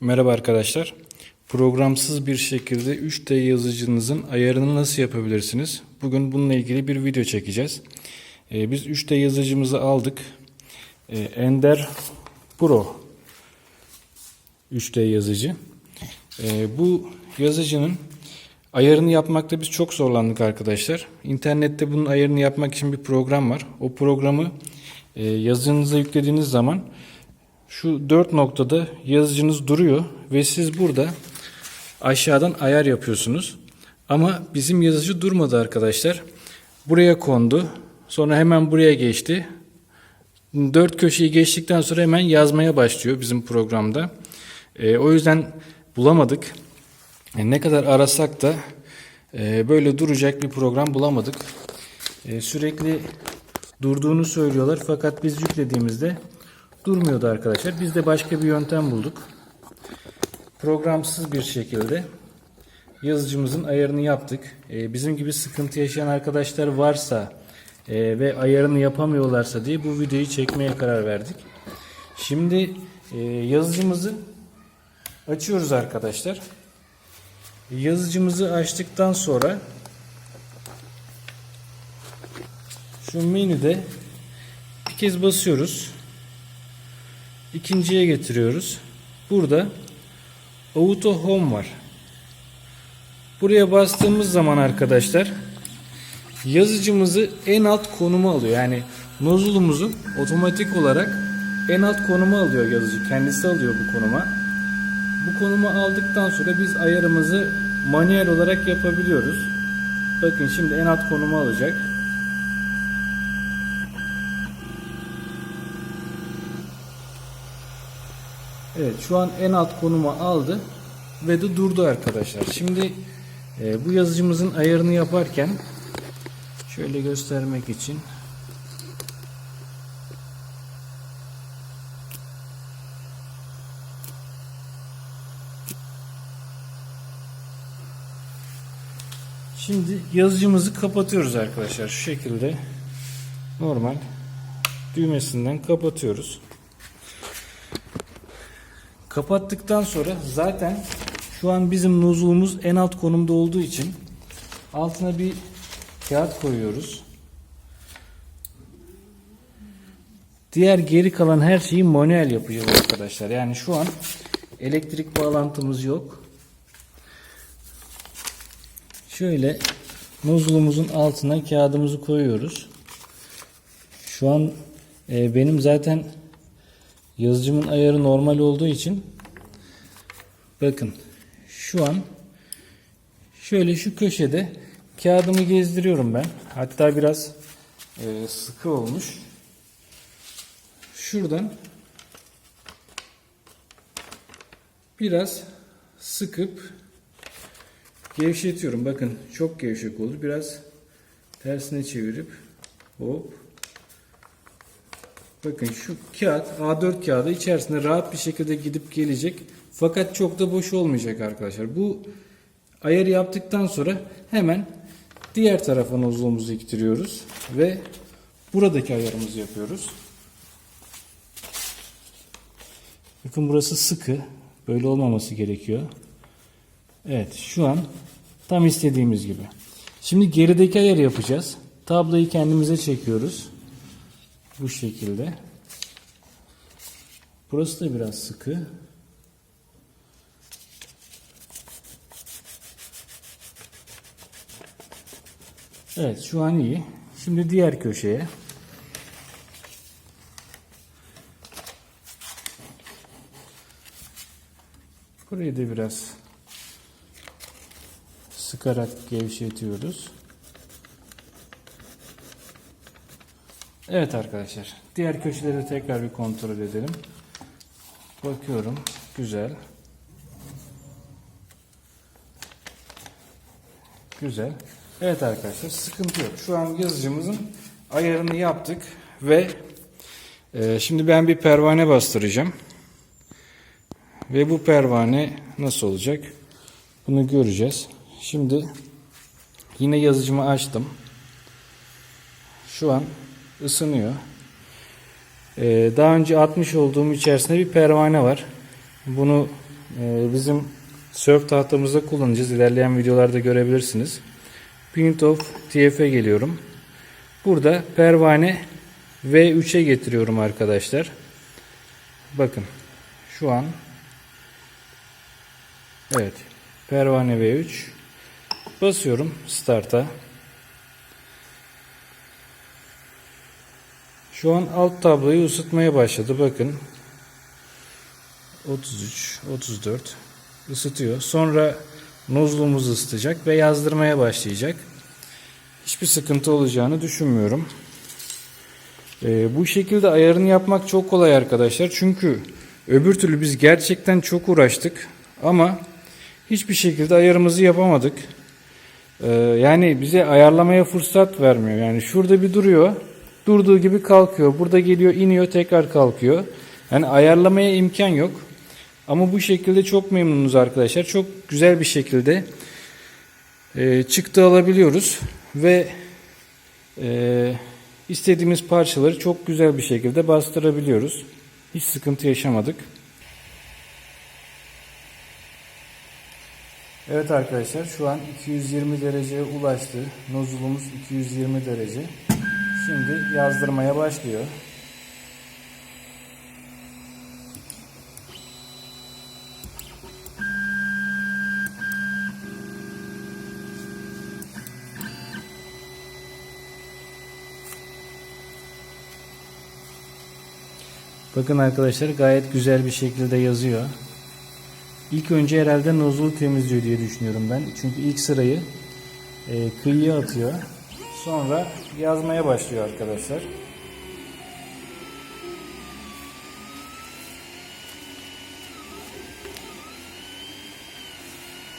Merhaba arkadaşlar. Programsız bir şekilde 3D yazıcınızın ayarını nasıl yapabilirsiniz? Bugün bununla ilgili bir video çekeceğiz. Ee, biz 3D yazıcımızı aldık. Ee, Ender Pro 3D yazıcı. Ee, bu yazıcının ayarını yapmakta biz çok zorlandık arkadaşlar. İnternette bunun ayarını yapmak için bir program var. O programı e, yazınıza yüklediğiniz zaman şu dört noktada yazıcınız duruyor ve siz burada aşağıdan ayar yapıyorsunuz. Ama bizim yazıcı durmadı arkadaşlar. Buraya kondu. Sonra hemen buraya geçti. Dört köşeyi geçtikten sonra hemen yazmaya başlıyor bizim programda. Ee, o yüzden bulamadık. E, ne kadar arasak da e, böyle duracak bir program bulamadık. E, sürekli durduğunu söylüyorlar fakat biz yüklediğimizde durmuyordu arkadaşlar. Biz de başka bir yöntem bulduk. Programsız bir şekilde yazıcımızın ayarını yaptık. Ee, bizim gibi sıkıntı yaşayan arkadaşlar varsa e, ve ayarını yapamıyorlarsa diye bu videoyu çekmeye karar verdik. Şimdi e, yazıcımızı açıyoruz arkadaşlar. Yazıcımızı açtıktan sonra şu menüde bir kez basıyoruz. İkinciye getiriyoruz. Burada Auto Home var. Buraya bastığımız zaman arkadaşlar yazıcımızı en alt konuma alıyor. Yani nozulumuzu otomatik olarak en alt konuma alıyor yazıcı. Kendisi alıyor bu konuma. Bu konuma aldıktan sonra biz ayarımızı manuel olarak yapabiliyoruz. Bakın şimdi en alt konuma alacak. Evet şu an en alt konuma aldı ve de durdu arkadaşlar. Şimdi e, bu yazıcımızın ayarını yaparken şöyle göstermek için Şimdi yazıcımızı kapatıyoruz arkadaşlar. Şu şekilde normal düğmesinden kapatıyoruz. Kapattıktan sonra zaten şu an bizim nozulumuz en alt konumda olduğu için altına bir kağıt koyuyoruz. Diğer geri kalan her şeyi manuel yapacağız arkadaşlar. Yani şu an elektrik bağlantımız yok. Şöyle nozulumuzun altına kağıdımızı koyuyoruz. Şu an e, benim zaten yazıcımın ayarı normal olduğu için bakın şu an şöyle şu köşede kağıdımı gezdiriyorum ben. Hatta biraz e, sıkı olmuş. Şuradan biraz sıkıp gevşetiyorum. Bakın çok gevşek oldu. Biraz tersine çevirip hop Bakın şu kağıt A4 kağıdı içerisinde rahat bir şekilde gidip gelecek. Fakat çok da boş olmayacak arkadaşlar. Bu ayarı yaptıktan sonra hemen diğer tarafa nozulumuzu iktiriyoruz ve buradaki ayarımızı yapıyoruz. Bakın burası sıkı. Böyle olmaması gerekiyor. Evet şu an tam istediğimiz gibi. Şimdi gerideki ayarı yapacağız. Tabloyu kendimize çekiyoruz. Bu şekilde. Burası da biraz sıkı. Evet şu an iyi. Şimdi diğer köşeye. Burayı da biraz sıkarak gevşetiyoruz. Evet arkadaşlar. Diğer köşeleri tekrar bir kontrol edelim. Bakıyorum. Güzel. Güzel. Evet arkadaşlar sıkıntı yok. Şu an yazıcımızın ayarını yaptık ve e, şimdi ben bir pervane bastıracağım. Ve bu pervane nasıl olacak? Bunu göreceğiz. Şimdi yine yazıcımı açtım. Şu an ısınıyor. Ee, daha önce atmış olduğum içerisinde bir pervane var. Bunu e, bizim surf tahtamızda kullanacağız. İlerleyen videolarda görebilirsiniz. Print of TF'e geliyorum. Burada pervane V3'e getiriyorum arkadaşlar. Bakın şu an evet pervane V3 basıyorum start'a. Şu an alt tabloyu ısıtmaya başladı. Bakın 33, 34 ısıtıyor. Sonra nozlumuzu ısıtacak ve yazdırmaya başlayacak. Hiçbir sıkıntı olacağını düşünmüyorum. Ee, bu şekilde ayarını yapmak çok kolay arkadaşlar. Çünkü öbür türlü biz gerçekten çok uğraştık. Ama hiçbir şekilde ayarımızı yapamadık. Ee, yani bize ayarlamaya fırsat vermiyor. Yani şurada bir duruyor. Durduğu gibi kalkıyor. Burada geliyor iniyor tekrar kalkıyor. Yani ayarlamaya imkan yok. Ama bu şekilde çok memnunuz arkadaşlar. Çok güzel bir şekilde e, çıktı alabiliyoruz. Ve e, istediğimiz parçaları çok güzel bir şekilde bastırabiliyoruz. Hiç sıkıntı yaşamadık. Evet arkadaşlar şu an 220 dereceye ulaştı. Nozulumuz 220 derece. Şimdi yazdırmaya başlıyor. Bakın arkadaşlar gayet güzel bir şekilde yazıyor. İlk önce herhalde nozulu temizliyor diye düşünüyorum ben. Çünkü ilk sırayı e, kıyıya atıyor. Sonra yazmaya başlıyor arkadaşlar.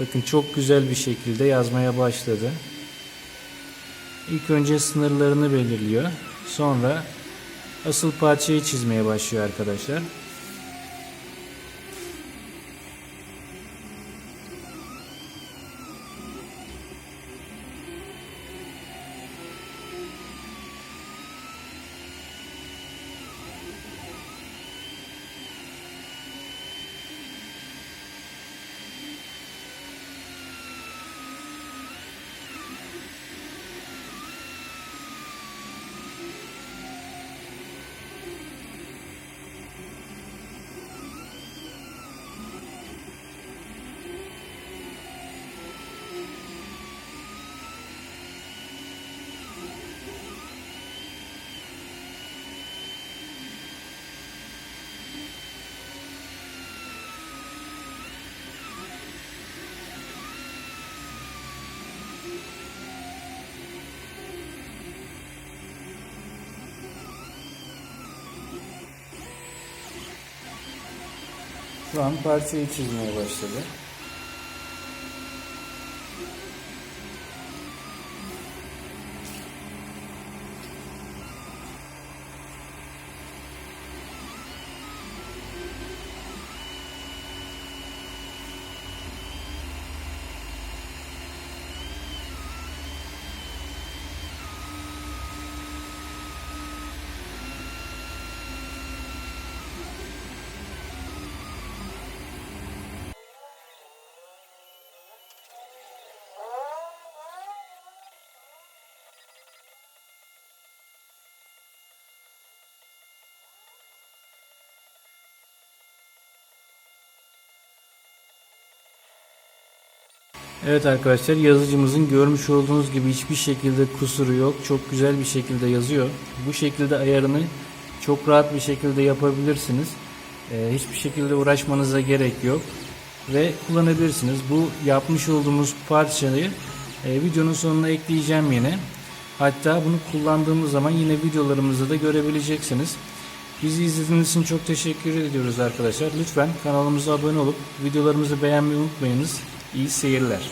Bakın çok güzel bir şekilde yazmaya başladı. İlk önce sınırlarını belirliyor. Sonra asıl parçayı çizmeye başlıyor arkadaşlar. Şu an parçayı çizmeye başladı. Evet arkadaşlar yazıcımızın görmüş olduğunuz gibi hiçbir şekilde kusuru yok. Çok güzel bir şekilde yazıyor. Bu şekilde ayarını çok rahat bir şekilde yapabilirsiniz. Ee, hiçbir şekilde uğraşmanıza gerek yok. Ve kullanabilirsiniz. Bu yapmış olduğumuz parçayı e, videonun sonuna ekleyeceğim yine. Hatta bunu kullandığımız zaman yine videolarımızda da görebileceksiniz. Bizi izlediğiniz için çok teşekkür ediyoruz arkadaşlar. Lütfen kanalımıza abone olup videolarımızı beğenmeyi unutmayınız. İyi seyirler.